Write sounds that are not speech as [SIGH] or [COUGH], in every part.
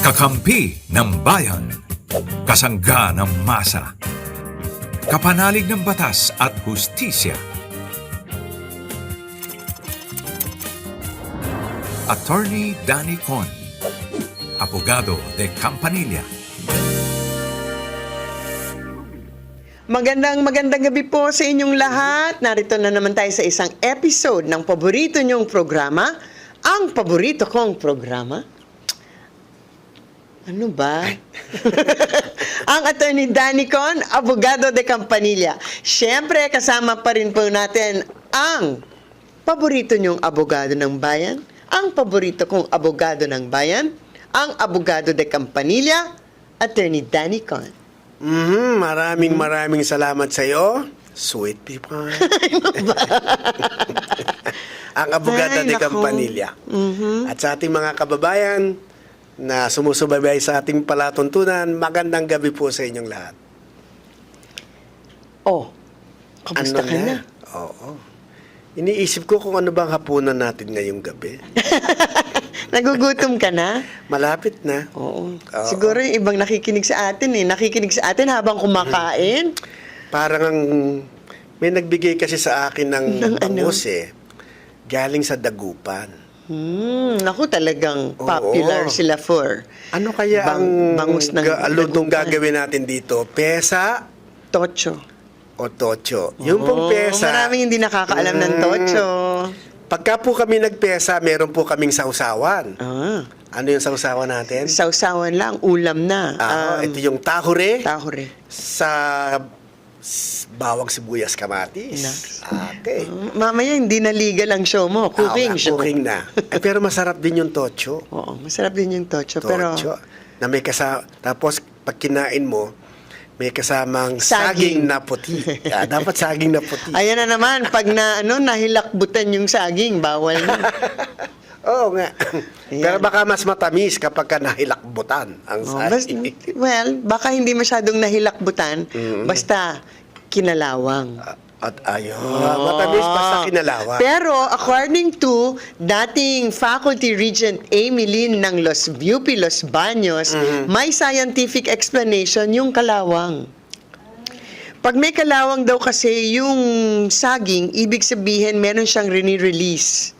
Kakampi ng bayan. Kasangga ng masa. Kapanalig ng batas at hustisya. Attorney Danny Con. Abogado de Campanilla. Magandang magandang gabi po sa inyong lahat. Narito na naman tayo sa isang episode ng paborito niyong programa. Ang paborito kong programa. Ano ba? [LAUGHS] ang attorney Danny Con, abogado de Campanilla. Siyempre, kasama pa rin po natin ang paborito niyong abogado ng bayan, ang paborito kong abogado ng bayan, ang abogado de Campanilla, attorney Danny Con. Mhm, maraming maraming salamat sa iyo. Sweet people. [LAUGHS] [LAUGHS] Ang abogada Ay, de. Campanilla. At sa ating mga kababayan na sumusubaybay sa ating palatuntunan, magandang gabi po sa inyong lahat. Oh, kamusta ka na? Oo. Iniisip ko kung ano bang hapunan natin ngayong gabi. [LAUGHS] Nagugutom ka na? Malapit na. Oo. Oo. Siguro yung ibang nakikinig sa atin eh. Nakikinig sa atin habang kumakain. [LAUGHS] Parang ang, may nagbigay kasi sa akin ng, Ng ano? bangus eh. Galing sa dagupan. Hmm, naku talagang Oo. popular sila for Ano kaya Bang- ang bangus ng ga- aludong gagawin natin dito? Pesa tocho. o tocho? Yung pong Oo, pesa. Maraming hindi nakakaalam ng Mm. tocho. Pagka po kami nagpesa, meron po kaming sausawan. Ah, Ano yung sausawan natin? sausawan lang, ulam na. Ah, Um, ito yung tahure Tahure. sa bawang sibuyas kamatis. Nice. Okay. Mm, Mamaya hindi na legal ang show mo. Cooking Ah, show. cooking na. [LAUGHS] Eh, pero masarap din yung tocho. Oo, masarap din yung tocho. Tocho. Pero na may kasama, tapos pag kinain mo, may kasamang Saging. saging, na puti. [LAUGHS] Ah, dapat saging na puti. Ayan na naman, pag na ano nahilakbutan yung saging, bawal na. [LAUGHS] Oo nga. [COUGHS] Ayan. Pero baka mas matamis kapag ka nahilakbutan ang Oh, saging. [LAUGHS] well, baka hindi masyadong nahilakbutan, Mm. basta kinalawang. At ayun, matamis basta kinalawa. Pero according to dating faculty regent Amy Lynn ng Los UP Los Baños, Mm-hmm. may scientific explanation yung kalawang. Pag may kalawang daw kasi yung saging, ibig sabihin meron siyang rini-release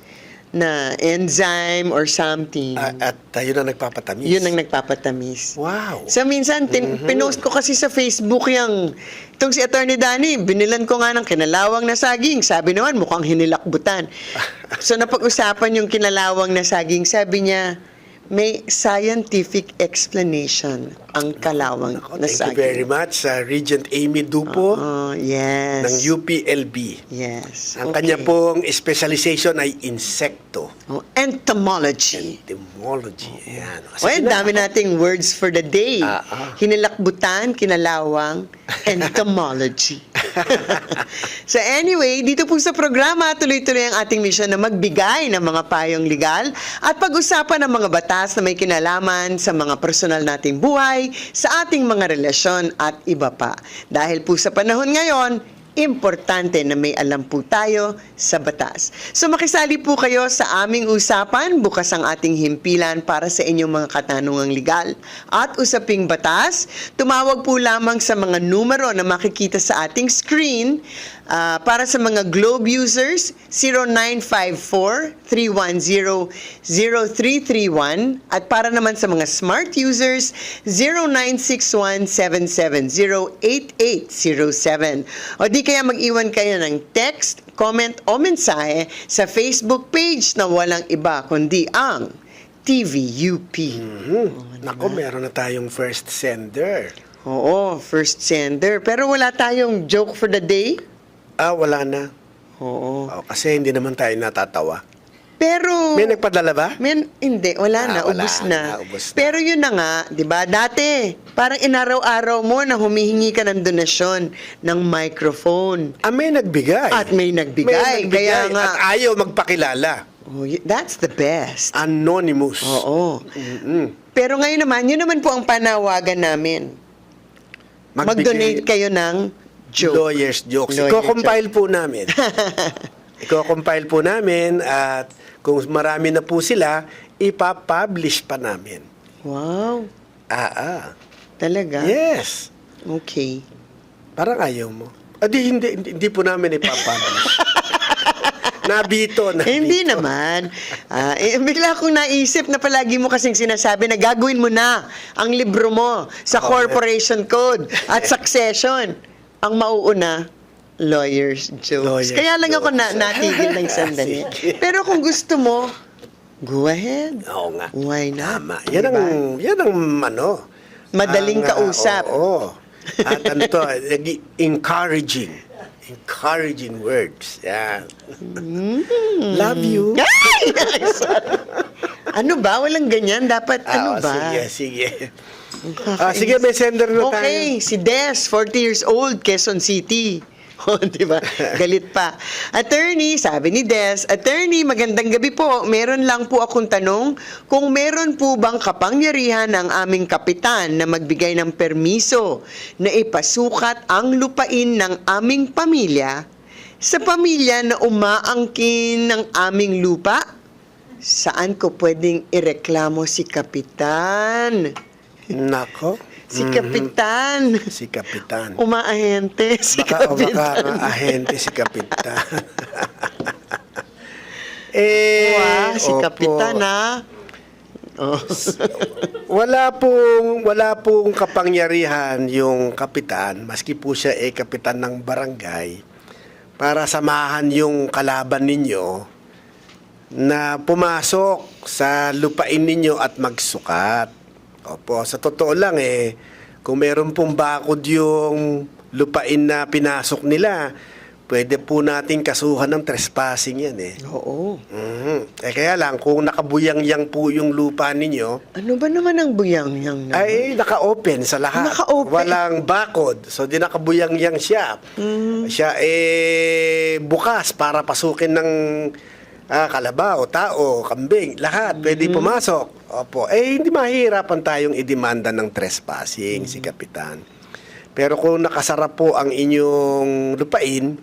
na enzyme or something. Ah, at ayun ang nagpapatamis. Yun ang nagpapatamis. Wow. So minsan, tin- Mhm. pinost ko kasi sa Facebook yung, itong si Attorney Danny, binilan ko nga ng kinalawang na saging. Sabi naman, mukhang hinilakbutan. [LAUGHS] so napag-usapan yung kinalawang na saging, sabi niya, may scientific explanation ang kalawang Ako, na thank you very much sa Regent Amy Dupo Oh, yes. ng UPLB. Yes. Ang okay. kanya pong specialization ay insekto. Oh, entomology. Entomology. Ayan. O, ang dami nating words for the day. Ah, ah. Hinilakbutan, kinalawang, [LAUGHS] entomology. [LAUGHS] so anyway, dito po sa programa, tuloy-tuloy ang ating mission na magbigay ng mga payong legal at pag-usapan ng mga batas na may kinalaman sa mga personal nating buhay, sa ating mga relasyon at iba pa. Dahil po sa panahon ngayon, importante na may alam po tayo sa batas. So makisali po kayo sa aming usapan, bukas ang ating himpilan para sa inyong mga katanungang legal at usaping batas. Tumawag po lamang sa mga numero na makikita sa ating screen Ah, para sa mga Globe users, 0954-310-0331 at para naman sa mga smart users, 0961-770-8807. O di kaya mag-iwan kayo ng text, comment o mensahe sa Facebook page na walang iba kundi ang TVUP. Mhm. Nako, meron na tayong first sender. Oo, first sender. Pero wala tayong joke for the day. Ah, wala na. Oo. Oh, kasi hindi naman tayo natatawa. Pero... May nagpadala ba? Men, hindi, wala na, Ah, wala ubus na, na. ubus na. Pero yun na nga, 'di ba? Dati, parang inaraw-araw mo na humihingi ka ng donasyon ng microphone. Ah, may nagbigay. At may nagbigay. May nagbigay Kaya nga, At ayaw magpakilala. oh, y- that's the best. Anonymous. Oo. Mhm. Pero ngayon naman, yun naman po ang panawagan namin. Mag-donate kayo ng joke. Lawyer's jokes. Lawyer Iko-compile po namin. [LAUGHS] Iko-compile po namin at kung marami na po sila, ipapublish pa namin. Wow. Ah, ah. Talaga? Yes. Okay. Parang ayaw mo. Adi, hindi, hindi, hindi po namin ipapublish. [LAUGHS] nabito, nabito. Eh, hindi naman. Ah, eh, bigla akong naisip na palagi mo kasing sinasabi na gagawin mo na ang libro mo sa Oh, corporation code at succession. Ang mauuna, lawyer's jokes. Lawyer's Kaya lang ako na, jokes. natigil ng sandali. [LAUGHS] Pero kung gusto mo, go ahead. Oo nga. Why not? Tama. Yan ang, yan ang ano. Madaling ang, ah, kausap. Oo. At ano to, encouraging. Encouraging words. Yan. Love you. Ay! [LAUGHS] ano ba? Walang ganyan. Dapat ano Ah, ba? Sige, sige. Ah, sige, may sender na tayo. Okay, si Des, 40 years old, Quezon City. [LAUGHS] O, di ba? Galit pa. Attorney, sabi ni Des, Attorney, magandang gabi po. Meron lang po akong tanong kung meron po bang kapangyarihan ng aming kapitan na magbigay ng permiso na ipasukat ang lupain ng aming pamilya sa pamilya na umaangkin ng aming lupa? Saan ko pwedeng ireklamo si kapitan? Nako. Si Mhm. Kapitan. Si Kapitan. Umaahente si Baka, baka Kapitan. nga ahente si Kapitan. [LAUGHS] eh, Wow, si opo. Kapitan ha. Oh. [LAUGHS] Wala pong wala pong kapangyarihan yung kapitan maski po siya eh kapitan ng barangay para samahan yung kalaban ninyo na pumasok sa lupain ninyo at magsukat. Opo, sa totoo lang eh kung meron pong bakod yung lupain na pinasok nila, pwede po natin kasuhan ng trespassing yan eh. Oo. Mhm. Eh kaya lang, kung nakabuyang-yang po yung lupa ninyo, Ano ba naman ang buyang-yang naman? ay naka-open sa lahat. Naka-open. Walang bakod. So, di nakabuyang-yang siya. Mm. Siya eh bukas para pasukin ng ah, kalabaw, tao, kambing, lahat. Pwede Mm. pumasok. Opo. Eh, hindi mahirapan tayong idemanda ng trespassing, Mm. si Kapitan. Pero kung nakasara po ang inyong lupain,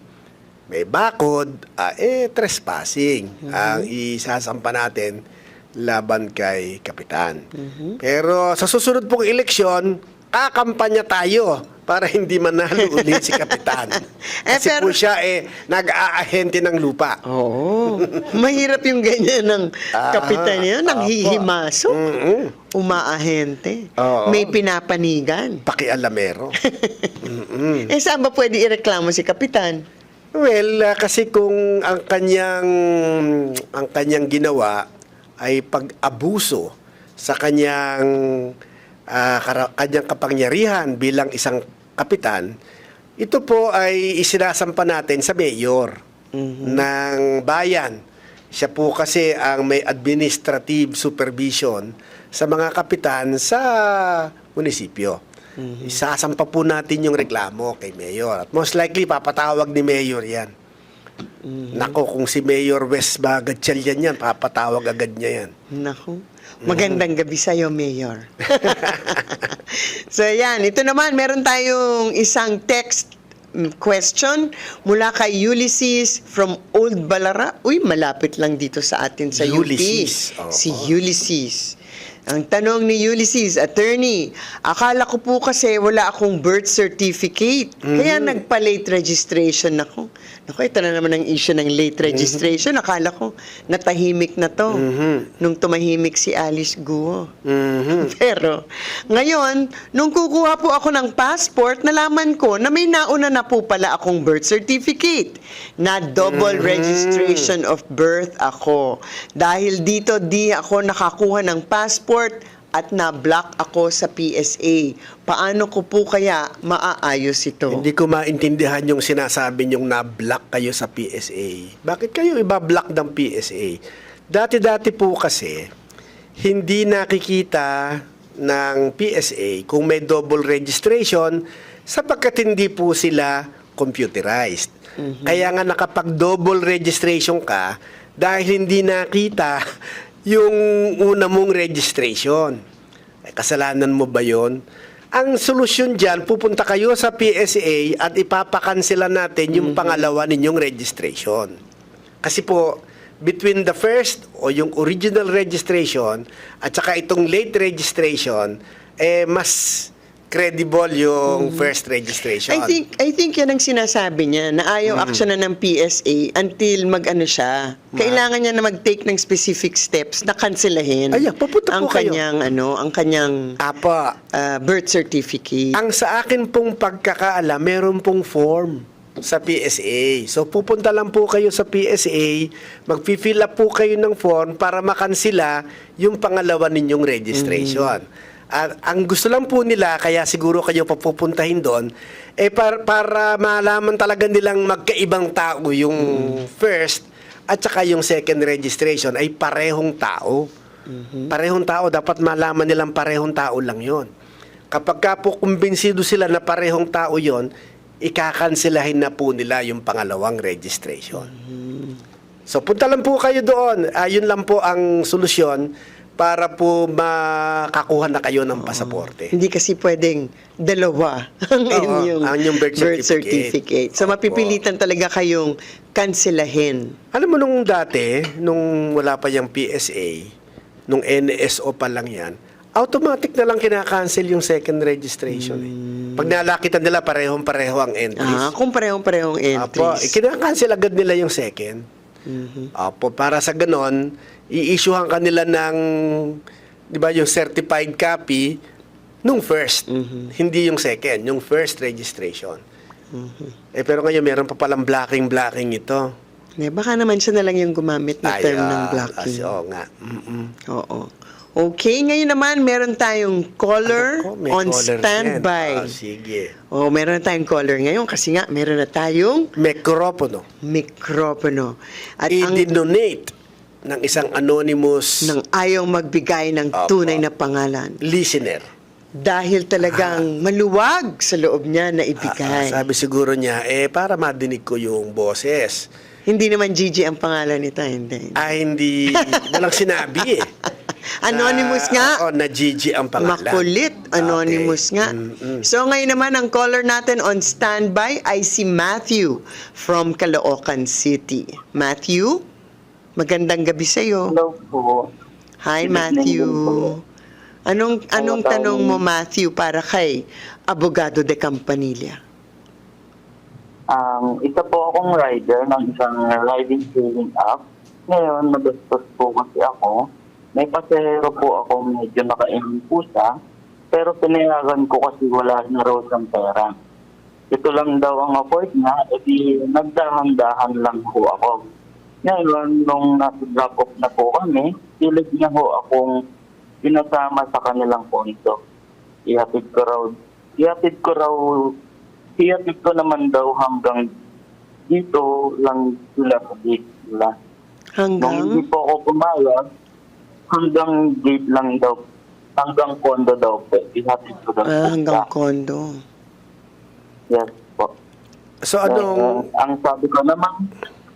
may bakod, ah, eh, trespassing Mm-hmm. ang isasampa natin laban kay Kapitan. Mm-hmm. Pero sa susunod pong eleksyon, kakampanya tayo para hindi manalo [LAUGHS] ulit si Kapitan. Eh, Kasi pero- po siya eh, nag-aahente ng lupa. Oo. Mahirap yung ganyan ng Ah, kapitan niya. Nang hihimasok. Mm-mm. Umaahente. Oo. May pinapanigan. Pakialamero. [LAUGHS] Mm-mm. Eh, saan ba pwede ireklamo si kapitan? Well, ah, kasi kung ang kanyang ang kanyang ginawa ay pag-abuso sa kanyang kara- kanyang kapangyarihan bilang isang kapitan, ito po ay isinasampa natin sa mayor ng bayan. Siya po kasi ang may administrative supervision sa mga kapitan sa munisipyo. Isasampa po natin yung reklamo kay Mayor. At most likely, papatawag ni Mayor yan. Nako, kung si Mayor West ba Gatchalian yan, papatawag agad niya yan. Naku. Magandang gabi sa'yo, Mayor. [LAUGHS] so, yan. Ito naman, meron tayong isang text question mula kay Ulysses from Old Balara. Uy, malapit lang dito sa atin sa Ulysses. UP. Si Ulysses. Ang tanong ni Ulysses, attorney, akala ko po kasi wala akong birth certificate. Kaya Mm-hmm. nagpa-late registration ako. Naku, ito na naman ang issue ng late Mm-hmm. registration. Akala ko, natahimik na to. Nung tumahimik si Alice Guo. Mhm. [LAUGHS] Pero, ngayon, nung kukuha po ako ng passport, nalaman ko na may nauna na po pala akong birth certificate. Na double registration of birth ako. Dahil dito, di ako nakakuha ng passport at na-block ako sa PSA. Paano ko po kaya maaayos ito? Hindi ko maintindihan yung sinasabi niyong na-block kayo sa PSA. Bakit kayo iba-block ng PSA? Dati-dati po kasi, hindi nakikita ng PSA kung may double registration sapagkat hindi po sila computerized. Kaya nga nakapag-double registration ka dahil hindi nakita yung una mong registration. Eh, kasalanan mo ba yon? Ang solusyon dyan, pupunta kayo sa PSA at ipapakansela natin yung pangalawa ninyong registration. Kasi po, between the first o yung original registration at saka itong late registration, eh mas credible yung first registration. I think I think yan ang sinasabi niya na ayaw action na ng PSA until mag-ano siya. Kailangan niya na mag-take ng specific steps na kanselahin Ayan, papunta ang po kayo. kanyang ano, ang kanyang Apa, ah, birth certificate. ang sa akin pong pagkakaalam, meron pong form sa PSA. So pupunta lang po kayo sa PSA, magfi-fill up po kayo ng form para makansila yung pangalawa ninyong registration. At ang gusto lang po nila, kaya siguro kayo papupuntahin doon, eh para, para malaman talaga nilang magkaibang tao yung first at saka yung second registration ay parehong tao. Parehong tao, dapat malaman nilang parehong tao lang yon. Kapag ka po kumbinsido sila na parehong tao yon, ikakanselahin na po nila yung pangalawang registration. So punta lang po kayo doon. Ayun lang po ang solusyon para po makakuha na kayo ng pasaporte. Hindi kasi pwedeng dalawa ang Oo, inyong ang inyong birth certificate. certificate. So Opo. mapipilitan talaga kayong kanselahin. Alam mo nung dati, nung wala pa yung PSA, nung NSO pa lang yan, automatic na lang kinakancel yung second registration. Eh. Pag nalakitan nila, parehong-pareho ang entries. Ah, kung parehong-parehong Apo, entries. kinakancel agad nila yung second. Apo, para sa ganon, i-issuehan kanila ng, di ba, yung certified copy nung first. Hindi yung second, yung first registration. Eh, pero ngayon, meron pa palang blocking-blocking ito. Eh, baka naman siya na lang yung gumamit na term ah, ng blocking. as- Oo nga. Mm-mm. Oo. Okay, ngayon naman meron tayong caller Ako, may on caller standby. yan. Ah, sige. Oh, meron na tayong caller ngayon kasi nga meron na tayong Mikropono. mikropono. At ang I-denonate ng isang anonymous nang ayaw magbigay ng Opo. tunay na pangalan listener. dahil talagang maluwag sa loob niya na Ah, ibigay. sabi siguro niya, eh, para madinig ko yung boses. Hindi naman Gigi ang pangalan nito, hindi. Ah, hindi, walang sinabi eh. [LAUGHS] Anonymous Na- nga. Oo, na Gigi ang pangalan. Makulit, anonymous Okay. nga. Mm-mm. So ngayon naman ang caller natin on standby ay si Matthew from Caloocan City. Matthew, magandang gabi sa iyo. Hello po. Hi Good Matthew. po. Anong anong Hello, tanong mo. Matthew para kay Abogado de Campanilla? Um, isa po akong rider ng isang riding hailing app. Ngayon, nagastos po kasi ako. May pasahero po ako medyo nakainin po siya. Pero pinayagan ko kasi wala na raw siyang pera. Ito lang daw ang afford niya, edi nagdahan-dahan lang po ako. Ngayon, nung nasa drop off na po kami, pilig niya ho akong pinasama sa kanilang ponto. Ihatid ko raw, ihatid ko raw, ihatid ko naman daw hanggang dito lang sila sa gate nila. Nung hindi Hanggang po ako pumayag, hanggang gate lang daw, hanggang condo daw po. Ihatid ko daw ah, hanggang siya. kondo. Yes po. So, anong, Eh, ang sabi ko naman,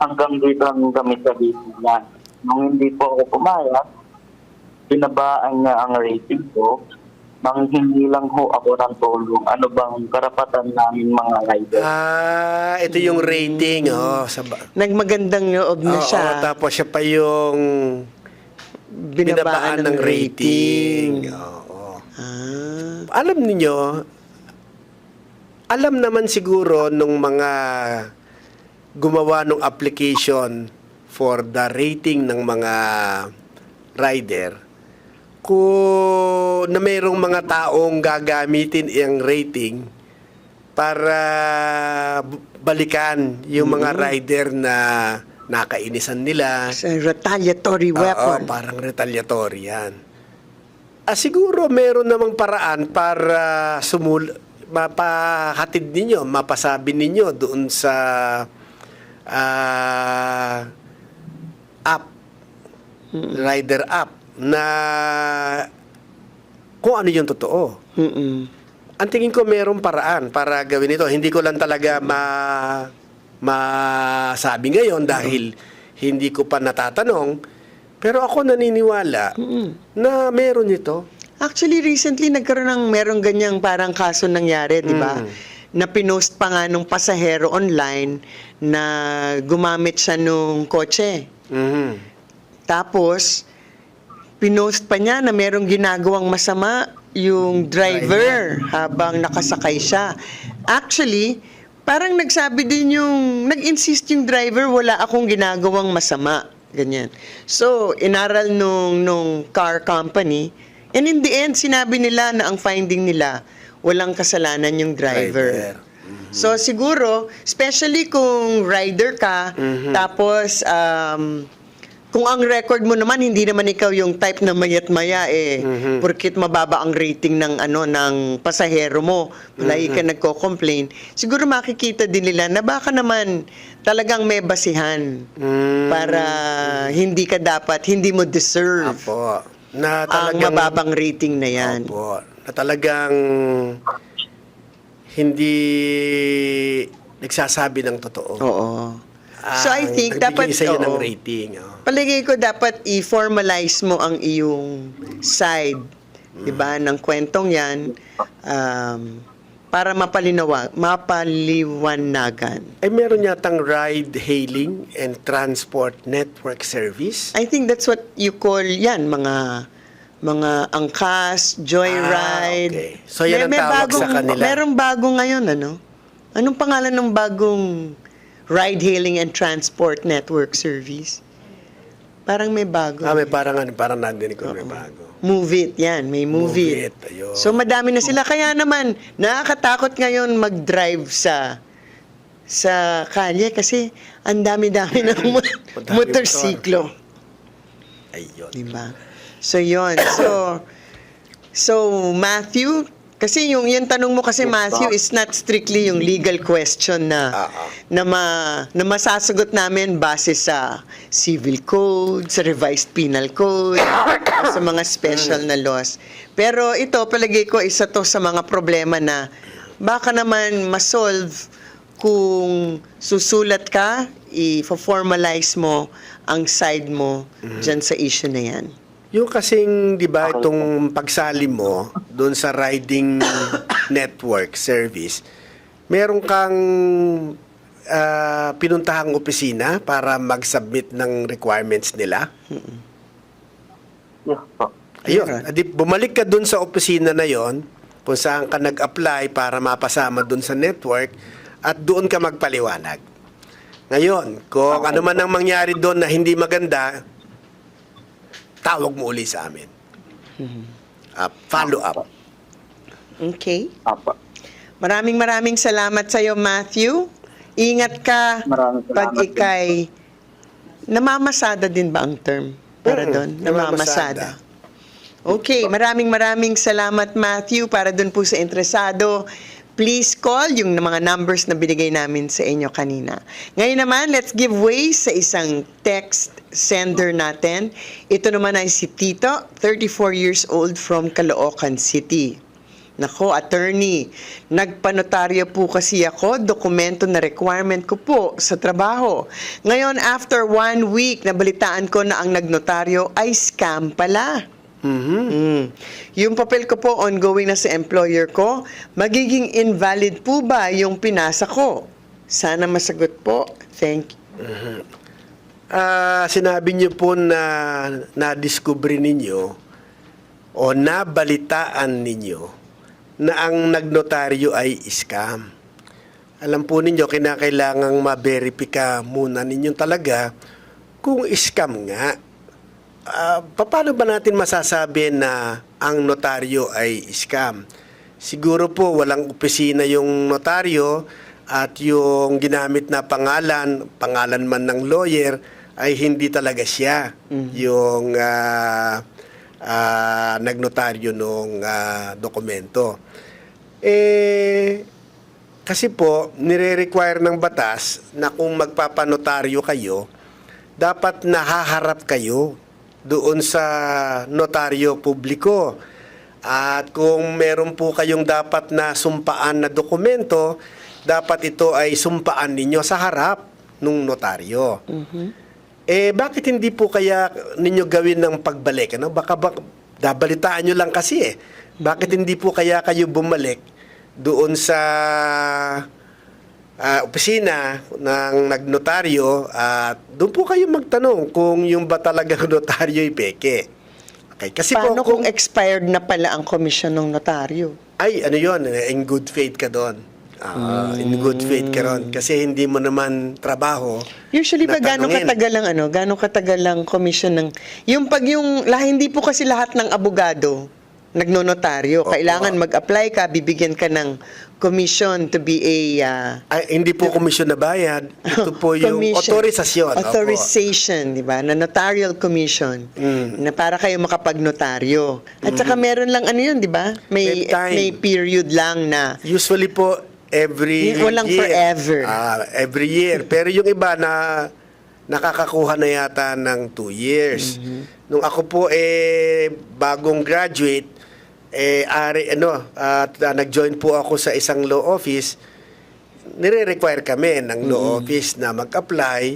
hanggang dito lang kami sa gate nila. Nung hindi po ako pumayag, pinabaan niya ang rating ko. Manghingi lang ho ako ng tulong. Ano bang karapatan namin mga rider? ah, ito yung rating, oh, sa, ba- Nagmagandang loob na Oo, siya. tapos siya pa yung binabaan ng rating. Oo. Ah. Alam niyo, alam naman siguro nung mga gumawa ng application for the rating ng mga rider kung na mayroong mga taong gagamitin ang rating para balikan yung mga rider na nakainisan nila. Sa retaliatory Oo, weapon. parang retaliatory yan. Ah, siguro meron namang paraan para sumul mapahatid ninyo, mapasabi ninyo doon sa ah, app, rider app, na kung ano yung totoo. Mm-mm. Ang tingin ko merong paraan para gawin ito. Hindi ko lang talaga ma masabi ngayon dahil hindi ko pa natatanong. Pero ako naniniwala na meron ito. Actually, recently nagkaroon ng merong ganyang parang kaso nangyari, di ba? Mm. Na pinost pa nga nung pasahero online na gumamit siya nung kotse Mhm. Tapos, pinost pa niya na merong ginagawang masama yung driver habang nakasakay siya. Actually, parang nagsabi din yung, nag-insist yung driver, wala akong ginagawang masama. Ganyan. So, inaral nung, nung car company, and in the end, sinabi nila na ang finding nila, walang kasalanan yung driver. Driver. So siguro, especially kung rider ka, tapos um, kung ang record mo naman hindi naman ikaw yung type na mayat maya eh porkit mababa ang rating ng ano ng pasahero mo lagi ka nagko-complain siguro makikita din nila na baka naman talagang may basihan Mm. para hindi ka dapat hindi mo deserve Apo. Na ang talagang mababang rating na yan Opo. Na talagang hindi nagsasabi ng totoo. oo so I Ang think dapat sa'yo ng oo. rating. oh. Palagay ko dapat i-formalize mo ang iyong side, 'di ba, ng kwentong 'yan um, para mapalinawa, mapaliwanagan. Ay meron yatang ride hailing and transport network service. I think that's what you call 'yan, mga mga angkas, joyride. Ah, okay. So, yan ang tawag sa kanila. Merong bago ngayon, ano? Anong pangalan ng bagong ride-hailing and transport network service? Parang may bago. Ah, may parang ano, parang nandun ko may bago. Move It, yan. May Move, Move It. It, ayun. So, madami na sila. Kaya naman, nakakatakot ngayon mag-drive sa sa kalye kasi ang dami-dami ng [LAUGHS] mo- Madami [LAUGHS] motorsiklo. Ayun. Di ba? So, yon So, so Matthew, kasi yung, yung tanong mo kasi, Matthew, is not strictly yung legal question na, Ah, ah. na, ma, na masasagot namin base sa civil code, sa revised penal code, sa mga special na laws. Pero ito, palagay ko, isa to sa mga problema na baka naman masolve kung susulat ka, i-formalize mo ang side mo dyan sa issue na yan. Yung kasing, di ba, itong pagsali mo doon sa riding [COUGHS] network service, meron kang ah, pinuntahang opisina para mag-submit ng requirements nila. Yes po. Ayun, adi, bumalik ka doon sa opisina na yon kung saan ka nag-apply para mapasama doon sa network at doon ka magpaliwanag. Ngayon, kung ano man ang mangyari doon na hindi maganda, tawag mo uli sa amin. Ah, follow up. Okay? Apa. Maraming maraming salamat sa iyo, Matthew. Ingat ka Maraming salamat pag ikay namamasada din ba ang term para Mm, doon? namamasada. Namamasada. Okay, maraming maraming salamat Matthew para doon po sa interesado. Please call yung mga numbers na binigay namin sa inyo kanina. Ngayon naman, let's give way sa isang text sender natin. Ito naman ay si Tito, 34 years old from Caloocan City. Nako, attorney, nagpanotaryo po kasi ako, dokumento na requirement ko po sa trabaho. Ngayon, after one week, nabalitaan ko na ang nagnotaryo ay scam pala. Mhm. Mm. Yung papel ko po ongoing na sa employer ko, magiging invalid po ba yung pinasa ko? Sana masagot po. Thank you. Ah, sinabi niyo po na na-discover ninyo o nabalitaan ninyo na ang nagnotaryo ay scam. Alam po ninyo, kinakailangang ma-verify muna ninyo talaga kung scam nga. Ah, paano ba natin masasabi na ang notaryo ay scam? Siguro po walang opisina yung notaryo at yung ginamit na pangalan, pangalan man ng lawyer, ay hindi talaga siya yung ah, ah, nagnotaryo nung ah, dokumento. Eh, kasi po, nire-require ng batas na kung magpapanotaryo kayo, dapat nahaharap kayo doon sa notaryo publiko. At kung meron po kayong dapat na sumpaan na dokumento, dapat ito ay sumpaan ninyo sa harap ng notaryo. Eh, bakit hindi po kaya ninyo gawin ng pagbalik? Ano? Baka ba, dabalitaan nyo lang kasi eh. Bakit hindi po kaya kayo bumalik doon sa ah, opisina ng nagnotaryo at doon po kayo magtanong kung yung ba talagang [LAUGHS] notaryo ay peke. Okay, kasi Paano po kung expired na pala ang komisyon ng notaryo? ay ano yon in good faith ka doon. Ah, in good faith ka ron kasi hindi mo naman trabaho. Usually ba gano'ng katagal ang ano, gano'ng katagal ang commission ng yung pag yung lah, hindi po kasi lahat ng abogado nagnonotaryo. Opo. Kailangan mag-apply ka, bibigyan ka ng commission to be a ah, Ay, hindi po komisyon na bayad. Ito po yung commission. authorization. Authorization, di ba? Na notarial commission. Mm. Na para kayo makapag-notaryo. At saka meron lang ano yun, di ba? May, May period lang na Usually po, every walang year. forever. Ah, every year. Pero yung iba na nakakakuha na yata ng two years. Mm-hmm. Nung ako po eh bagong graduate, eh ari ano, at ah, nag-join po ako sa isang law office, nire-require kami ng law office na mag-apply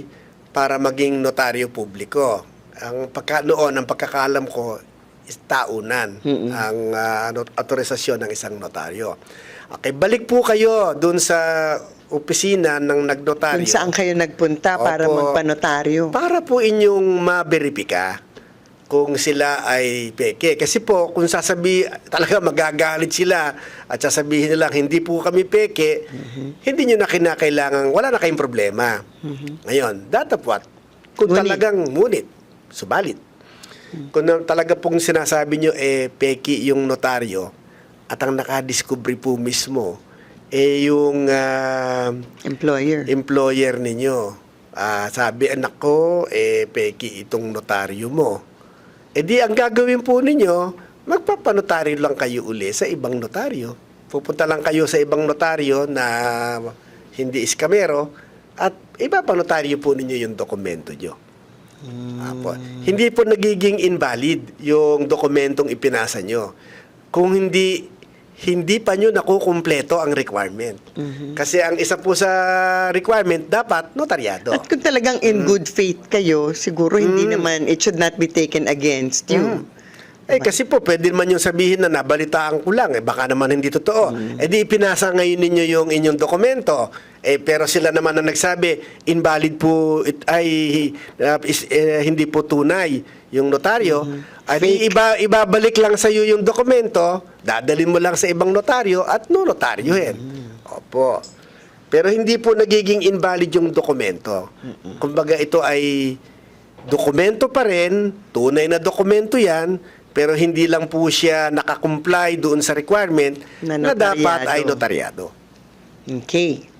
para maging notaryo publiko. Ang pagka noon, ang pagkakalam ko, is taunan ang ah, ano, autorisasyon ng isang notaryo. Okay, balik po kayo dun sa opisina ng nagnotaryo. kung saan kayo nagpunta para Opo. magpanotaryo. Para po inyong maberipika kung sila ay peke. Kasi po, kung sasabi, talaga magagalit sila at sasabihin nila, hindi po kami peke, hindi nyo na kinakailangan, wala na kayong problema. Ngayon, datapwat, kung Ngunit. talagang ngunit, subalit, kung na- talaga pong sinasabi nyo, eh, peki yung notaryo, at ang nakadiscovery po mismo, eh, yung ah, Employer. employer ninyo. Ah, sabi, anak ko, eh, peki itong notaryo mo. E di, ang gagawin po ninyo, magpapanotaryo lang kayo uli sa ibang notaryo. Pupunta lang kayo sa ibang notaryo na hindi iskamero at ipapanotaryo po ninyo yung dokumento nyo. Apo. Hindi po nagiging invalid yung dokumentong ipinasa nyo. Kung hindi hindi pa nyo nakukumpleto ang requirement. Kasi ang isa po sa requirement, dapat notaryado. At kung talagang Mm. in good faith kayo, siguro hindi naman, it should not be taken against you. Eh kasi po pwede naman yung sabihin na nabalitaan ko lang eh baka naman hindi totoo. Eh di ipinasa ngayon ninyo yung inyong dokumento. Eh pero sila naman ang nagsabi invalid po it, ay uh, is, eh, hindi po tunay yung notaryo. Ay di iba ibabalik lang sa iyo yung dokumento, dadalhin mo lang sa ibang notaryo at no notaryohin. Opo. Pero hindi po nagiging invalid yung dokumento. Kumbaga ito ay dokumento pa rin, tunay na dokumento yan, pero hindi lang po siya nakakomply doon sa requirement Na na, dapat ay notaryado. Okay.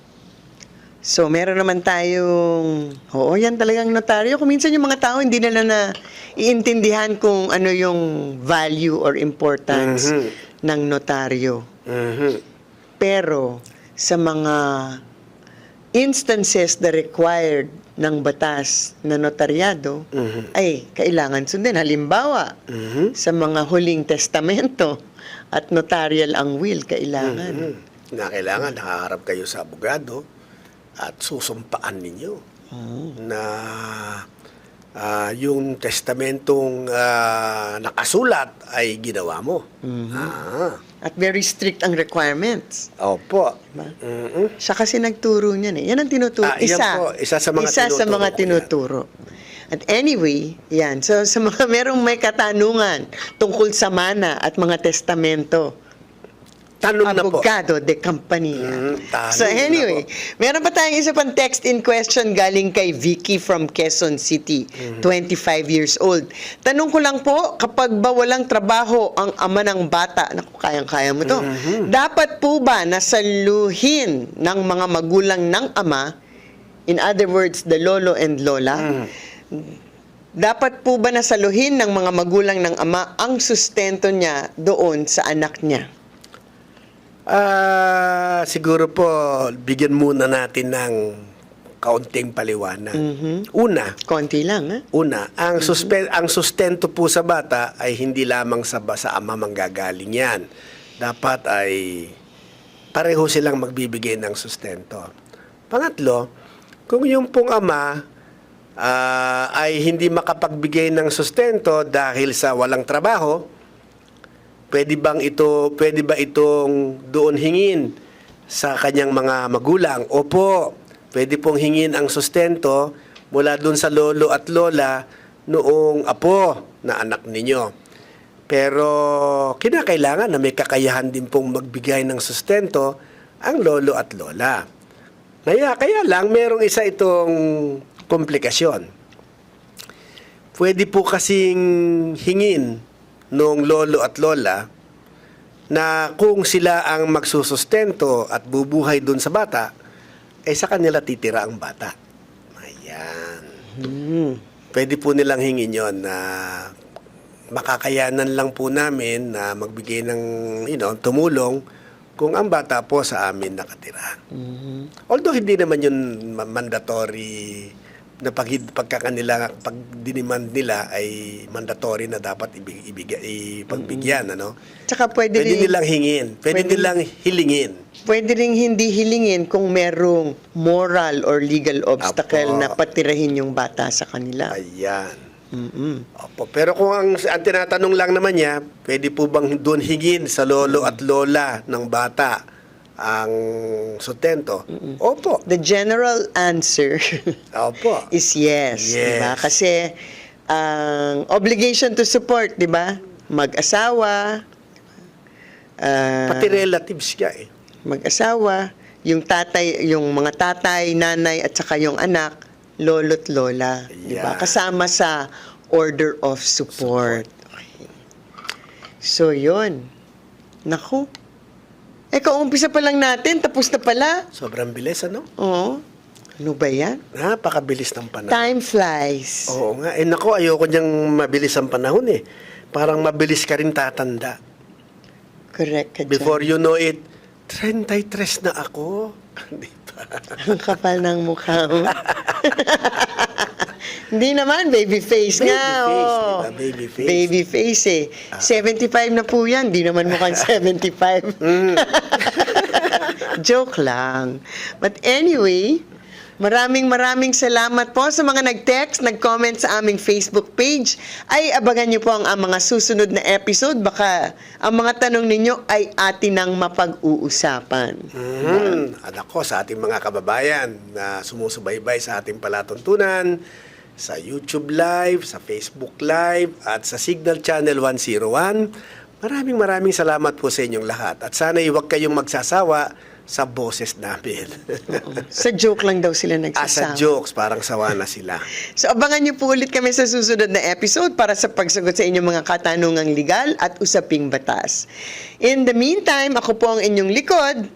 So, meron naman tayong, oo, yan talagang notaryo. Kung minsan yung mga tao hindi nila na iintindihan kung ano yung value or importance Mhm. ng notaryo. Mhm. Pero, sa mga instances na required ng batas na notaryado, Mhm. ay kailangan sundin. Halimbawa, Mhm. sa mga huling testamento at notarial ang will, kailangan. Mhm. Na kailangan nakaharap kayo sa abogado at susumpaan ninyo na ah, yung testamentong ah, nakasulat ay ginawa mo. Ah, At very strict ang requirements. opo. Diba? Mhm. Siya kasi nagturo niyan eh. Yan ang tinuturo. Ah, isa. po, isa sa mga isa sa tinuturo mga ko yan. tinuturo. At anyway, yan. So sa mga [LAUGHS] merong may katanungan tungkol sa mana at mga testamento, Tanong na po. Abogado de Campania. Mm, so anyway, meron pa tayong isa pang text in question galing kay Vicky from Quezon City, Mm-hmm. 25 years old. Tanong ko lang po, kapag ba walang trabaho ang ama ng bata, naku, kayang-kaya mo to, Mm-hmm. dapat po ba nasaluhin ng mga magulang ng ama, in other words, the lolo and lola, Mm. dapat po ba nasaluhin ng mga magulang ng ama ang sustento niya doon sa anak niya? Ah, siguro po bigyan muna natin ng kaunting paliwanag. Una, Konti lang, ha? una, ang suspe- ang sustento po sa bata ay hindi lamang sa ba- sa ama manggagaling 'yan. Dapat ay pareho silang magbibigay ng sustento. Pangatlo, kung yung pong ama ah, ay hindi makapagbigay ng sustento dahil sa walang trabaho, pwede bang ito, pwede ba itong doon hingin sa kanyang mga magulang. Opo, pwede pong hingin ang sustento mula dun sa lolo at lola noong apo na anak ninyo. Pero kinakailangan na may kakayahan din pong magbigay ng sustento ang lolo at lola. Kaya, kaya lang merong isa itong komplikasyon. Pwede po kasing hingin nung lolo at lola na kung sila ang magsusustento at bubuhay dun sa bata, eh sa kanila titira ang bata. Ayan. Hmm. Pwede po nilang hingin yon na makakayanan lang po namin na magbigay ng, you know, tumulong kung ang bata po sa amin nakatira. Although hindi naman yun ma- mandatory na pag pagkakanila pag dinemand nila ay mandatory na dapat ibig, ibigay ipagbigyan ano. Tsaka pwede, Pwede rin, nilang hingin, pwede, Pwede- nilang hilingin. pwede rin hindi hilingin kung merong moral or legal obstacle Apo. na patirahin yung bata sa kanila. Ayan. Mm-mm. Opo. Pero kung ang, ang tinatanong lang naman niya, pwede po bang doon hingin sa lolo at lola ng bata ang sustento? Opo. The general answer [LAUGHS] Opo. is yes, Yes. 'di ba? Kasi ang obligation to support, 'di ba? Mag-asawa ah, Pati relatives ka eh. mag-asawa, yung tatay, yung mga tatay, nanay at saka yung anak, lolo't lola, 'di ba? Yeah. Kasama sa order of support. Okay. So 'yun. Naku. Eh, kaumpisa pa lang natin, tapos na pala. Sobrang bilis, ano? Oo. Ano ba yan? Napakabilis ng panahon. Time flies. Oo nga. Eh nako, ayoko niyang mabilis ang panahon eh. Parang mabilis ka rin tatanda. Correct ka dyan. Before you know it, 33 na ako. [LAUGHS] Di ba? Ang kapal ng mukha mo. [LAUGHS] Hindi naman, baby face Baby nga. face, oh. di ba? Baby face. Baby face eh. 75 na po yan, di naman mukhang [LAUGHS] 75. Mm. [LAUGHS] Joke lang. But anyway, maraming maraming salamat po sa mga nag-text, nag-comment sa aming Facebook page. Ay, abangan niyo po ang, ang mga susunod na episode. Baka ang mga tanong ninyo ay atin ang mapag-uusapan. Mm, anak ko sa ating mga kababayan na sumusubaybay sa ating palatuntunan, sa YouTube Live, sa Facebook Live, at sa Signal Channel 101. Maraming maraming salamat po sa inyong lahat. At sana huwag kayong magsasawa sa boses namin. Sa joke lang daw sila ah, sa jokes, parang sawa na sila. [LAUGHS] So abangan niyo po ulit kami sa susunod na episode para sa pagsagot sa inyong mga katanungang legal at usaping batas. In the meantime, ako po ang inyong likod,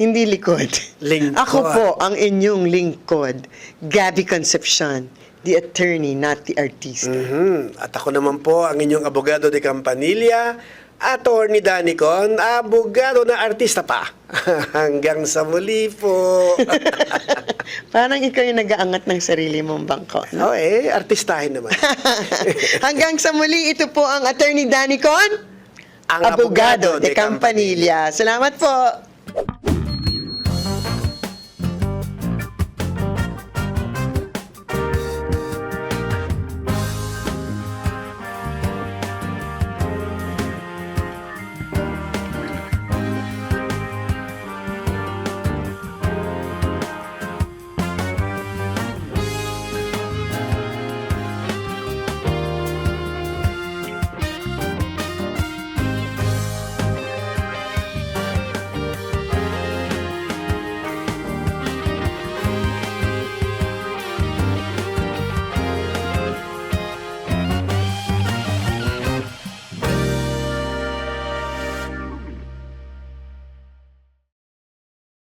hindi likod. Lingkod. Ako po ang inyong lingkod, Gabby Concepcion, the attorney, not the artista. Mhm. At ako naman po ang inyong abogado de Campanilla, Attorney Danicon, abogado na artista pa. [LAUGHS] Hanggang sa muli po. [LAUGHS] Parang ikaw yung nag-aangat ng sarili mong bangko. no? oh, eh, artistahin naman. [LAUGHS] Hanggang sa muli, ito po ang attorney Danicon, Ang abogado abogado de de Campanilla. Salamat po.